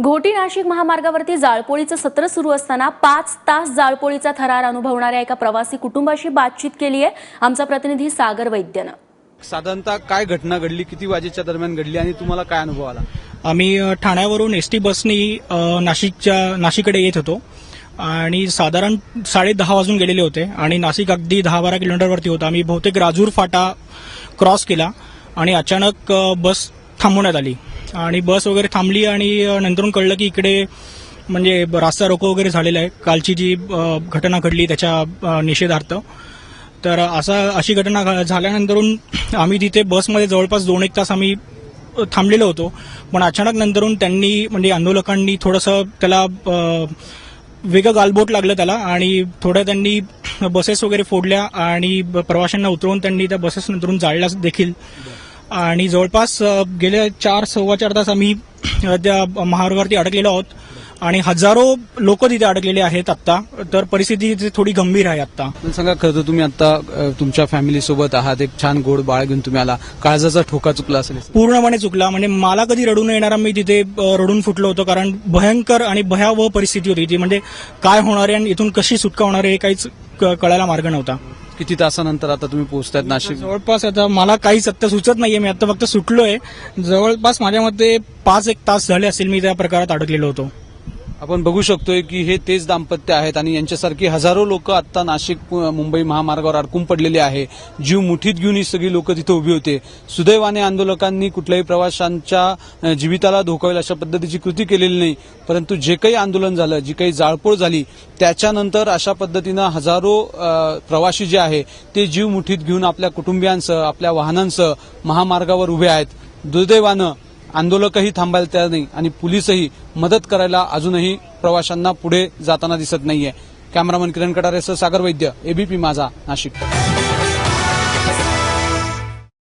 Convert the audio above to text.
घोटी नाशिक महामार्गावरती जाळपोळीचं सत्र सुरू असताना पाच तास जाळपोळीचा थरार अनुभवणाऱ्या एका प्रवासी कुटुंबाशी बातचीत केली आहे. आमचा प्रतिनिधी सागर वैद्यनं. साधारणतः काय घटना घडली? किती वाजेच्या दरम्यान घडली आणि तुम्हाला काय अनुभव आला? आम्ही ठाण्यावरून एस टी बसनी नाशिकच्या नाशिककडे येत होतो. आणि साधारण साडे दहा वाजून गेलेले होते. आणि नाशिक अगदी दहा बारा किलोमीटरवरती होता. आम्ही बहुतेक राजूर फाटा क्रॉस केला. आणि अचानक बस थांबवण्यात आली. आणि बस वगैरे थांबली आणि नंतरून कळलं की इकडे म्हणजे रास्ता रोको वगैरे झालेला आहे. कालची जी घटना घडली त्याच्या निषेधार्थ. तर असा अशी घटना घ- झाल्यानंतरून आम्ही तिथे बसमध्ये जवळपास दोन एक तास आम्ही थांबलेलो होतो. पण अचानक नंतरून त्यांनी म्हणजे आंदोलकांनी थोडंसं त्याला वेगळं गालबोट लागलं त्याला आणि थोड्या त्यांनी बसेस वगैरे फोडल्या आणि ब- प्रवाशांना उतरवून त्यांनी त्या बसेस नंतरून जाळल्या देखील आणि जवळपास अ, गेले चार सव्वा चार तास आम्ही त्या महामार्गावरती अडकलेलो आहोत. आणि हजारो लोक तिथे अडकलेले आहेत आत्ता. तर परिस्थिती तिथे थोडी गंभीर आहे मला सांगा खरं तर तुम्ही आता तुमच्या फॅमिली सोबत आहात. एक छान गोड बाळ घेऊन तुम्ही आला. काळजाचा ठोका चुकला असेल पूर्णपणे चुकला. म्हणजे मला कधी रडू न येणारा मी तिथे रडून फुटलो होतो. कारण भयंकर आणि भयावह परिस्थिती होती ती. म्हणजे काय होणार आहे आणि इथून कशी सुटका होणार आहे हे काहीच कळायला मार्ग नव्हता. किती तासानंतर आता तुम्ही पोहोचतायत नाशिक? जवळपास आता मला काहीच आत्ता सुचत नाहीये मी आता फक्त सुटलोय. जवळपास माझ्या मते पाच एक तास झाले असेल मी त्या प्रकारात अडकलेलो होतो. आपण बघू शकतोय की हे तेच दाम्पत्य आहेत आणि यांच्यासारखी हजारो लोक आता नाशिक मुंबई महामार्गावर अडकून पडलेले आहे. जीव मुठीत घेऊन ही सगळी लोक तिथे उभी होते. सुदैवाने आंदोलकांनी कुठल्याही प्रवाशांच्या जीविताला धोकावेल अशा पद्धतीची कृती केलेली नाही. परंतु जे काही आंदोलन झालं जी काही जाळपोळ झाली त्याच्यानंतर अशा पद्धतीनं हजारो प्रवासी जे आहे ते जीव मुठीत घेऊन आपल्या कुटुंबियांसह आपल्या वाहनांसह महामार्गावर उभे आहेत. दुर्दैवानं आंदोलकही थांबायला तयार नाही आणि पोलीसही मदत करायला अजूनही प्रवाशांना पुढे जाताना दिसत नाहीये. कॅमेरामन किरण कटारेसह सागर वैद्य एबीपी माझा नाशिक.